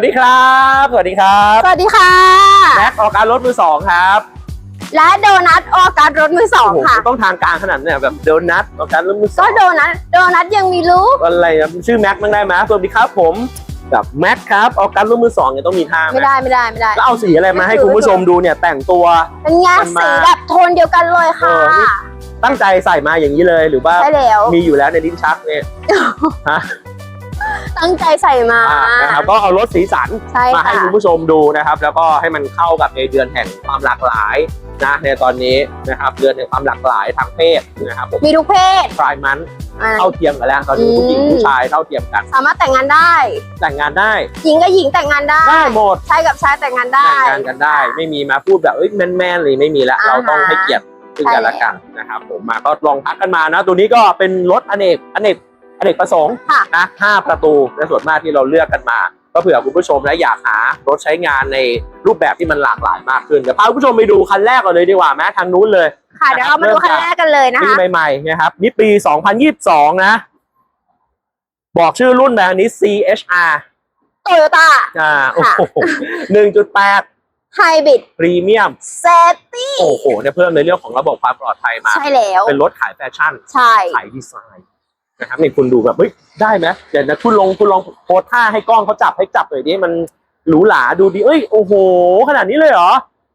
วัสดีครับ สวัสดีครับสวัสดีค่ะแม็กออกการรถมือสองครับ และโดนัทออกัสรถมือสองโอ้โหค่ะ ต้องทางการขนาดเนี้ยแบบโดนัทออกการรถมือสก็องโดนัทโดนัทยังมีลูกอะไรนะชื่อแม็กมั้างได้ไหมสวัสดีครับผมแบบแม็กครับออกการรถมือสองเนี่ยต้องมีท่าไหมไม่ได้ไม่ได้ไม่ได้ แล้วเอาสีอะไรมาให้คุณผู้ชมดูเนี่ยแต่งตัว เป็นไงมันมาสีแบบโทนเดียวกันเลยค่ะเออนี่ ตั้งใจใส่มาอย่างนี้เลยหรือว่า ใช่แล้วมีอยู่แล้วในลิ้นชักเนี่ย ตั้งใจใส่มาอ่านะครับก็เอารถสีสันใช่มาให้ค่ะคุณผู้ชมดูนะครับ แล้วก็ให้มันเข้ากับในเดือนแห่งความหลากหลายนะในตอนนี้นะครับเดือนแห่งความหลากหลายทางเพศนะครับผมมีทุกเพศพรายมันอ่าเท่าเทียมกันแล้วตอนนี้อืมผู้หญิงผู้ชายเท่าเทียมกัน สามารถแต่งงานได้ แต่งงานได้ หญิงกับหญิงแต่งงานได้ได้หมดชายกับชายแต่งงานได้แต่งงานกันได้ ไม่มีมาพูดแบบเอ้ยแมนๆเลยไม่มีแล้วอ่าฮะเราต้องให้เกียรติซึ่งกันและใช่กันนะครับผมมาก็ลองพักกันมานะ ตัวนี้ก็เป็นรถอเนกอเนก อเนกประสงค์ค่ะ นะห้าประตูในส่วนมากที่เราเลือกกันมา ก็เผื่อคุณผู้ชมนะอยากหารถใช้งานในรูปแบบที่มันหลากหลายมากขึ้นเดี๋ยวพาคุณผู้ชมไปดูคันแรกก่อนเลยดีกว่าไหมทางนู้นเลย ค่ะ เดี๋ยวเรามาดูคันแรกกันเลยนะปีคะ ใหม่ๆนะครับนี่ปี 2022 นะ บอกชื่อรุ่นแบบนี้ CHR โตโยต้า อ่าโอ้ค่ะโห1.8 ไฮบริด พรีเมียม เซฟตี้ โอ้โหเนี่ยเพิ่มในเรื่องของระบบความปลอดภัยมา ใช่แล้ว เป็นรถขายแฟชั่น ใช่ ขายดีไซน์ นะครับนี่คุณดูแบบเฮ้ยได้ไหมเดี๋ยวนะคุณลงคุณลองโพสท่าให้กล้องเขาจับให้จับหน่อยดิมันหรูหราดูดีเอ้ยโอ้โห ขนาดนี้เลยเหรอ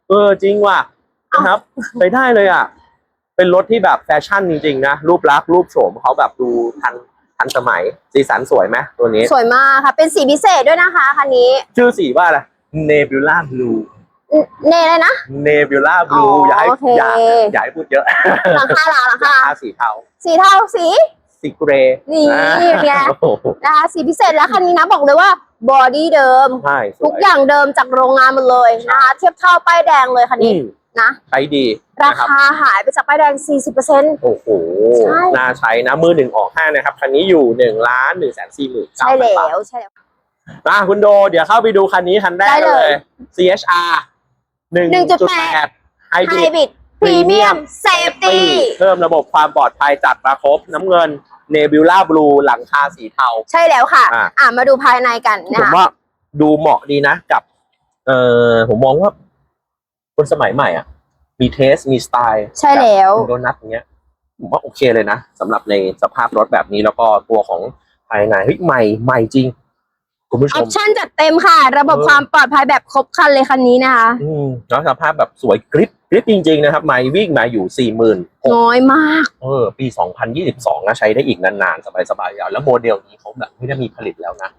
เออจริงว่ะนะครับไปได้เลยอะ เป็นรถที่แบบแฟชั่นจริงๆนะรูปลักษณ์รูปโฉมเขาแบบดูทันทันสมัยสีสันสวยไหมตัวนี้ สวยมากค่ะ เป็นสีพิเศษด้วยนะคะคันนี้ ชื่อสีว่าอะไร Nebula Blue เนเลยนะ Nebula อ๋ Blue ออย่าให้โอเคอย่าอย่าให้พูดเยอะหลังคาหลังหลังคาราสีเทาสีเทาสี สีเกรย์นี่อ่าไง โอ้โหนะคะสีพิเศษแล้วคันนี้นะบอกเลยว่าบอดี้เดิม ใช่สทุวกยอย่างเดิมจากโรงงานหมดเลยนะคะเทียบเท่าป้ายแดงเลยคันอืนี้มนะ ใช้ดีรานะครับคาหายไปจากป้ายแดง 40%โอ้โห ใช่ น่าใช้นะ มือหนึ่งออกห้านะครับ คันนี้อยู่หนึ่งล้านหนึ่งแสนสี่หมื่นใช่แล้วใช่แล้ว มาคุณโด เดี๋ยวเข้าไปดูคันนี้คันแรกได้เลเลย ย CHR หนึ่งจุดแปดไฮไฮบริด บริด พรีเมียมเซฟตี้เพิ่มระบบความปลอดภัยจัดมาครบน้ำเงิน Nebula Blue หลังคาสีเทา ใช่แล้วค่ะ อะ อะมาดูภายในกันผนะมคะ ว่าดูเหมาะดีนะกับ เอ่อผมมองว่า คนสมัยใหม่อะ มีเทสมีสไตล์ใช่แล้วโดนัทอย่างเงี้ย ผมว่าโอเคเลยนะสำหรับในสภาพรถแบบนี้แล้วก็ตัวของภายในเฮ้ยใหม่ใหม่จริง คุณผู้ชออมปชั่นจัดเต็มค่ะ ระบบเออความปลอดภัยแบบครบครันเลยคันนี้นะคะ อืมแล้วสภาพแบบสวยกริปกริปจริง ๆ นะครับ ไม่วิ่งมาอยู่สี่หมื่นน้อยมาก เออ ปี 2022นะใช้ได้อีกนานๆ สบายๆยาวแล้วโมเดลนี้เขาแบบไม่ได้มีผลิตแล้วนะ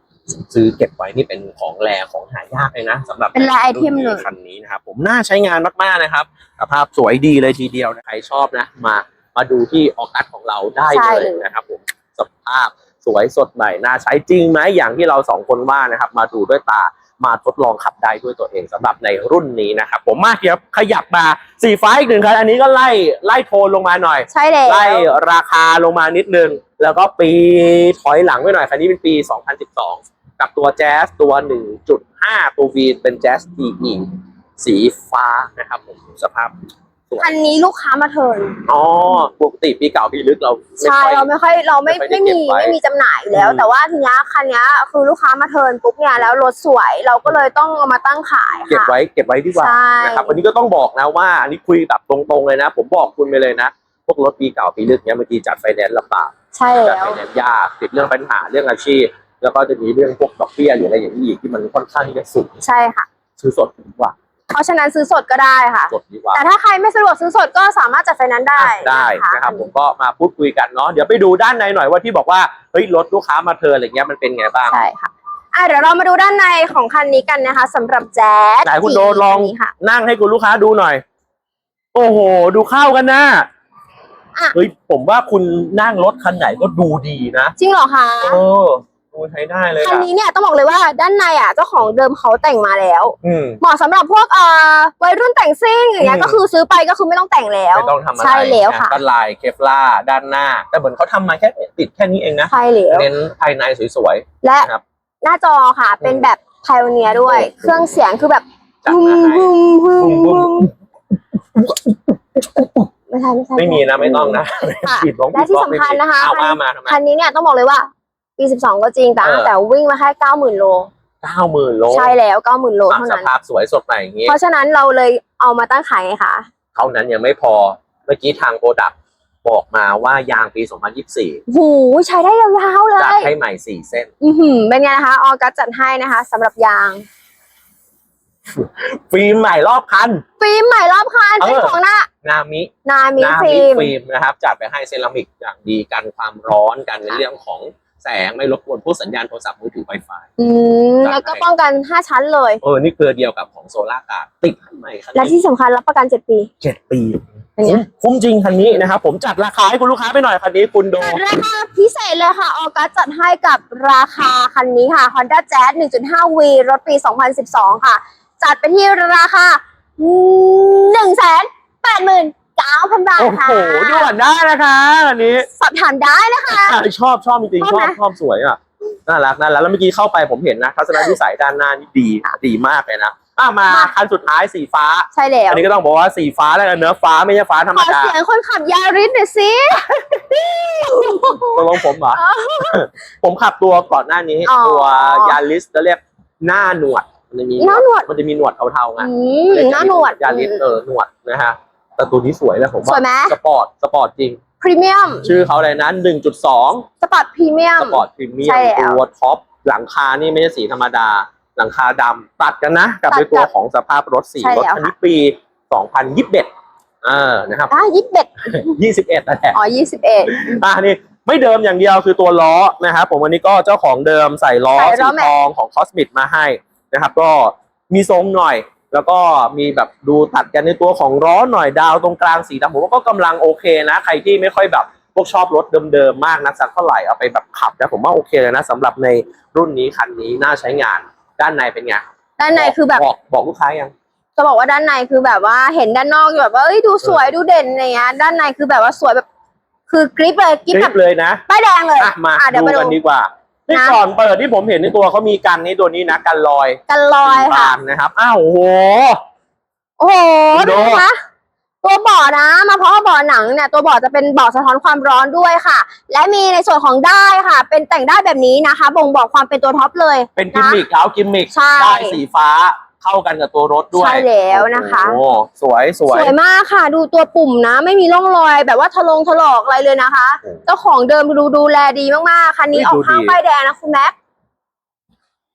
ซื้อเก็บไว้นี่เป็นของแรของหายากเลยนะสำหรับเป็นแรไอเทมเลย คันนี้นะครับ ผมน่าใช้งานมากๆนะครับ สภาพสวยดีเลยทีเดียวนะใครชอบนะ มามาดูที่ออกัสของเราได้ใช่เลยเลยนะครับผมสภาพ สวยสดใหม่น่าใช้จริงไหมอย่างที่เราสองคนว่านะครับ มาดูด้วยตามาทดลองขับได้ด้วยตัวเองสำหรับในรุ่นนี้นะครับผมมาเดี๋ยวขยับมาสีฟ้าอีกหนึ่งคันอันนี้ก็ไล่ไล่โทนลงมาหน่อย ใช่แล้วไล่ราคาลงมานิดนึง แล้วก็ปีถอยหลังไปหน่อยคันนี้เป็นปี 2012 กับตัวแจ๊สตัว 1.5 ตัว V เป็นแจ๊ส EE สีฟ้านะครับผมสภาพ คันนี้ลูกค้ามาเทิร์นอ๋อปกติปีเก่าปีลึกเราไม่ใช่ค่อย เราไม่ค่อยเราไม่ไม่ค่อยได้ไม่มีเก็บไว้ไม่มีจำหน่ายอยู่แล้ว อืม แต่ว่าทีเนี้ยคันเนี้ยคือลูกค้ามาเทิร์นปุ๊บเนี่ยแล้วรถสวยเราก็เลยต้องเอามาตั้งขายเก็บค่ะ ไว้เก็บไว้ดีกว่าใช่ นะครับวันนี้ก็ต้องบอกนะว่าอันนี้คุยแบบตรงๆเลยนะ ผมบอกคุณไปเลยนะ พวกรถปีเก่าปีลึกเนี้ยบางทีจัดไฟแนนซ์ลำบาก ใช่จัดแล้วไฟแนนซ์ยากติดเรื่องปัญหาเรื่องอาชีพ แล้วก็จะมีเรื่องพวกดอกเบี้ยหรืออะไรอย่างนี้อีกที่มันค่อนข้างที่จะสูงใช่ค่ะ ซื้อสดดีกว่า เพราะฉะนั้นซื้อสดก็ได้ค่ะ สดดีกว่าแต่ถ้าใครไม่สะดวกซื้อสดก็สามารถจัดไฟแนนซ์ได้ได้นะคะนะครับผมก็มาพูดคุยกันเนาะเดี๋ยวไปดูด้านในหน่อยว่าที่บอกว่าเฮ้ยรถลูกค้ามาเธออะไรเงี้ยมันเป็นไงบ้าง ใช่ค่ะอะเดี๋ยวเรามาดูด้านในของคันนี้กันนะคะสำหรับแจ๊สไหนคุณโดนลองคันนี้ค่ะ นั่งให้คุณลูกค้าดูหน่อย โอ้โห ดูเข้ากันนะอะ เฮ้ยผมว่าคุณนั่งรถคันไหนก็ดูดีนะ จริงเหรอคะ เออ ดูใช้ได้เลยคันอะนี้เนี่ยต้องบอกเลยว่าด้านในอะเจ้าของเดิมเขาแต่งมาแล้ว อืม เหมาะสำหรบพวกเอ่อวัยรุ่นแต่งซิ่งอย่างเงี้อืยม ก็คือซื้อไปก็คือไม่ต้องแต่งแล้ว ไม่ต้องทำอะไรใช่แล้วค่ะนก็ลายเคฟลาร์ด้านหน้า แต่เหมือนเขาทำมาแค่ติดแค่นี้เองนะใช่แล้วเน้นภายในสวย และครับหน้าจอค่ะเป็นแบบไพ o อเนียด้วย โอ้โหเครื่องเสียงคือแบบๆจัดมาให้บึ้มบึ้มบึ้บึ้มมไม่ใช่ไม่ใช่ไม่มีนะไม่ต้องนะค่ะผิดร้องและที่สำคัญนะคะ เอาว่ามาทำไม คันนี้เนี่ยต้องบอกเลยว่า ปี12ก็จริงแต่เออ แต่วิ่งมาแค่90,000โล เก้าหมื่นโลใช่แล้วเก้าหมื่นโลอะเท่าสนั้น ภาพสวยสดใหม่อย่างงี้เพราะฉะนั้นเราเลยเอามาตั้งขายไงคะเท่านั้นยังไม่พอเมื่อกี้ทางโปรดักบอกมาว่ายางปี 2024 หูใช้ได้ยาวๆเลจัดย ให้ใหม่ 4 เส้น อือหือเป็นไงนะคะ ออกัสจัดให้นะคะสำหรับยาง ฟิล์มใหม่รอบคัน ฟิล์มใหม่รอบคันเออ เป็นของหน้านามิ นามินาฟิมิล์มฟิล์มนะครับจัดไปให้เซรามิกอย่างดีกันความร้อนกันในเรื่องของ แสงไม่รบกวนพวกสัญญาณโทรศัพท์มือถือไวไฟ อืมแล้วก็ป้องกัน 5 ชั้นเลย เออนี่เครือเดียวกับของโซล่าการ์ดติดให้ใหม่คันและนี้ที่สำคัญรับประกัน 7 ปีเจ็ดปีเป็นไงคุ้มคุ้มจริงคันนี้นะครับผมจัดราคาให้คุณลูกค้าไปหน่อยคันนี้คุณโดจัดราคาพิเศษเลยค่ะ ออกัสจัดให้กับราคาคันนี้ค่ะ Honda Jazz 1.5V รถปี 2012 ค่ะ จัดไปที่ราคา 1 8 9 0 0 0 บาทโอ้ค่ะโหด่วนได้นะคะอันนี้ สอบถามได้นะคะอะชอบชอบจริงๆชชอบอบไหม ชอบสวยอะน่ารักน่ารักแล้วเมื่อกี้เข้าไปผมเห็นนะทัศนวิสัยด้านหน้านี่ดีดีมากเลยนะอะมาคันสุดท้ายสีฟ้า ใช่แล้วอันนี้ก็ต้องบอกว่าสีฟ้าแล้วกันเนื้อะฟ้าไม่ใช่ฟ้าธรรขมอดาเสียงคนขับยาริสหน่อยสิตกลงผมเหรอ ผมขับตัวก่อนหน้านี้อ๋อตัวยาริสจะเรียกหน้าหนวดมันจะมีหน้าหนวด มันจะมีหนวดเทาๆไงอืมหน้าหนวด ยาริสเออหนวดนะฮะ แต่ตัวนี้สวยนะผมสวยไหมว่าสปอร์ตสปอร์ตจริง พรีเมียมชื่อเขาอะไรนะ1.2สปอร์ตพรีเมียมสปอร์ตพรีเมียใช่มแล้ว ตัวท็อปหลังคานี่ไม่ใช่สีธรรมดา หลังคาดำตัดกันนะ กับตัดในตัวกับของสภาพรถสีใช่รถแล้วคันค่ะนี้ปี 2021เออนะครับอะยี่สิบเอ็ด21นั่นแหละ อ๋อยี่สิบเอ็ด อะนี่ไม่เดิมอย่างเดียวคือตัวล้อนะครับผมวันนี้ก็เจ้าของเดิมใส่ล้อใส่ล้สีอแม็กทองของคอสมิดมาให้นะครับ ก็มีทรงหน่อย แล้วก็มีแบบดูตัดกันในตัวของล้อหน่อยดาวตรงกลางสีดำผมว่าก็กำลังโอเคนะ ใครที่ไม่ค่อยแบบพวกชอบรถเดิมๆมากนะสักเท่าไหร่เอาไปแบบขับนะผมว่าโอเคเลยนะสำหรับในรุ่นนี้คันนี้น่าใช้งานด้านในเป็นไงด้านในคือแบบบอกบอกลูกค้ายังจะบอกว่าด้านในคือแบบว่าเห็นด้านนอกแบบว่าเอ้ยดูสวยดูเด่นอะไรเงี้ยด้านในคือแบบว่าสวยแบบคือกริปเลยกริปคลิแบบปเลยนะป้ายแดงเลยอะมาอะเดี๋ยวดูมาดูกันดีกว่า นี่นะก่อนเปิดที่ผมเห็นในตัวเขามีกันนี่ตัวนี้นะกันลอยกันลอยสี่ค่ะบานนะครับ อ้าวโอ้โห โอ้โหคุณโดดูนะคะตัวเบาะนะมาเพราะว่าเบาะหนังเนี่ยตัวเบาะจะเป็นเบาะสะท้อนความร้อนด้วยค่ะ และมีในส่วนของได้ายค่ะ เป็นแต่งได้ายแบบนี้นะคะ บ่งบอกความเป็นตัวท็อปเลย เป็นกิมมิคเอากิมมิคใช่ได้สีฟ้า เข้ากันกับตัวรถด้วยใช่แล้วนะคะ โอ้โหสวยสวย สวยมากค่ะ ดูตัวปุ่มนะ ไม่มีร่องรอยแบบว่าทะลงถลอกอะไรเลยนะคะ โอ้เจ้าของเดิมดูดูแลดีมากๆคันนี้เฮ้ยออกดูข้างดีป้ายแดงนะคุณแม็ก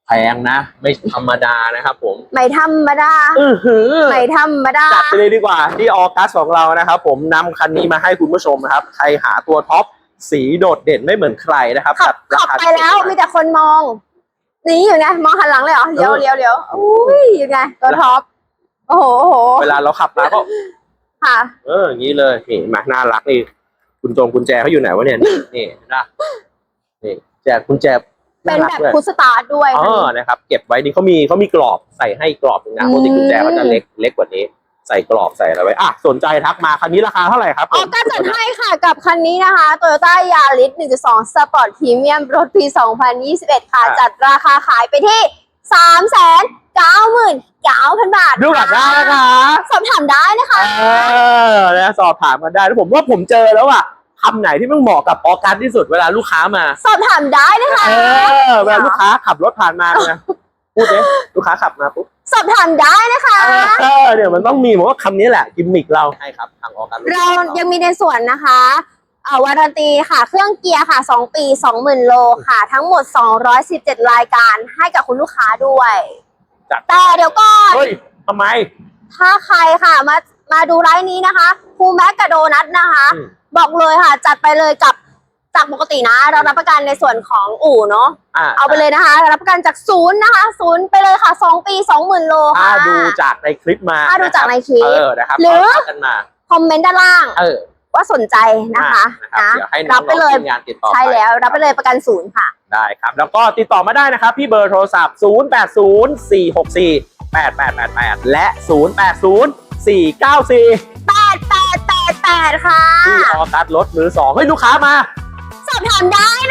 แพงนะ ไม่ธรรมดานะครับผมไม่ธรรมดาอือหือ ไม่ธรรมดา จัดไปเลยดีกว่าที่ออกัสของเรานะครับ ผมนำคันนี้มาให้คุณผู้ชมนะครับ ใครหาตัวท็อปสีโดดเด่นไม่เหมือนใครนะครับขับจัดราขับคาไปแล้วมีแต่คนมอง นี่อยู่ไงมองหันหลังเลยเหรอเลี้ยวเลี้ยวเลี้ยวอุ้ยอยู่ไงตัวท็อปโอ้โหโอ้โหเวลาเราขับมาก็ค่ะ เอออย่างนี้เลยนี่มาน่ารักนี่คุณจงกุญแจเขาอยู่ไหนวะเนี่ยนี่นี่นะนี่แจกกุญแจเป็นน่ารัแบกบด้วยพุทสตาร์ทด้วยเอคันอนี้นะครับ เก็บไว้นี่เขามีเขามีกรอบใส่ให้กรอบหนึงนะอืมปกติกุญแจเขาจะเล็กเล็กกว่านี้ ใส่กรอบใส่อะไรไว้อะสนใจทักมาคันนี้ราคาเท่าไหร่ครับออกก็จัดให้ค่ะกับคันนี้นะคะ Toyota Yaris 1.2 Sport Premium รถปี 2021 ค่ะ จัดราคาขายไปที่ 3 9 9 0 0 0 บาทดูกันได้นะคะ สอบถามได้นะคะ เออนะสอบถามกันได้แล้วผมว่าผมเจอแล้วอะคำไหนที่มันเหมาะกับออกัสที่สุดเวลาลูกค้ามา สอบถามได้นะคะ เออเวลาลูกค้าขับรถผ่านมาเนี่ยพูดเลยลูกค้าขับมาปุ๊บ สอบถามได้นะคะ เออเนี่ยมันต้องมีผมว่าคำนี้แหละกิมมิกเราให้ครับทางออกัสเรายังมีในส่วนนะคะเอ่อวารันตีค่ะ เครื่องเกียร์ค่ะ 2 ปี 20,000 โลค่ะ ทั้งหมด 217 รายการให้กับคุณลูกค้าด้วย จัดแต่เดี๋ยวก่อน เฮ้ยทำไม ถ้าใครค่ะมามาดูไลฟ์นี้นะคะภูแม็กกับโดนัทนะคะ อืม บอกเลยค่ะ จัดไปเลยกับ จากปกตินะ เรารับประกันในส่วนของอู่เนาะอะเอาไปเลยนะคะรับประกันจากศูนย์นะคะศูนย์ไปเลยค่ะ 2 ปี 20,000 โลถ้าค่ะ ดูจากในคลิปมาถ้าดูจากในคลิปเออนะครับหรือก็ทักกันมาคอมเมนต์ด้านล่างเออว่าสนใจนะคะอะนะครับนะเดี๋ยวให้น้รัอบงไปเลยๆทีมงานติดต่อใช่ไปแล้ว รับไปเลยประกันศูนย์ค่ะ ได้ครับแล้วก็ติดต่อมาได้นะครับที่เบอร์โทรศัพท์ 0804648888 และ 080494 8888 ค่ะ ที่ออกัสรถมือสองเฮ้ยลูกค้ามา สอมได้นะ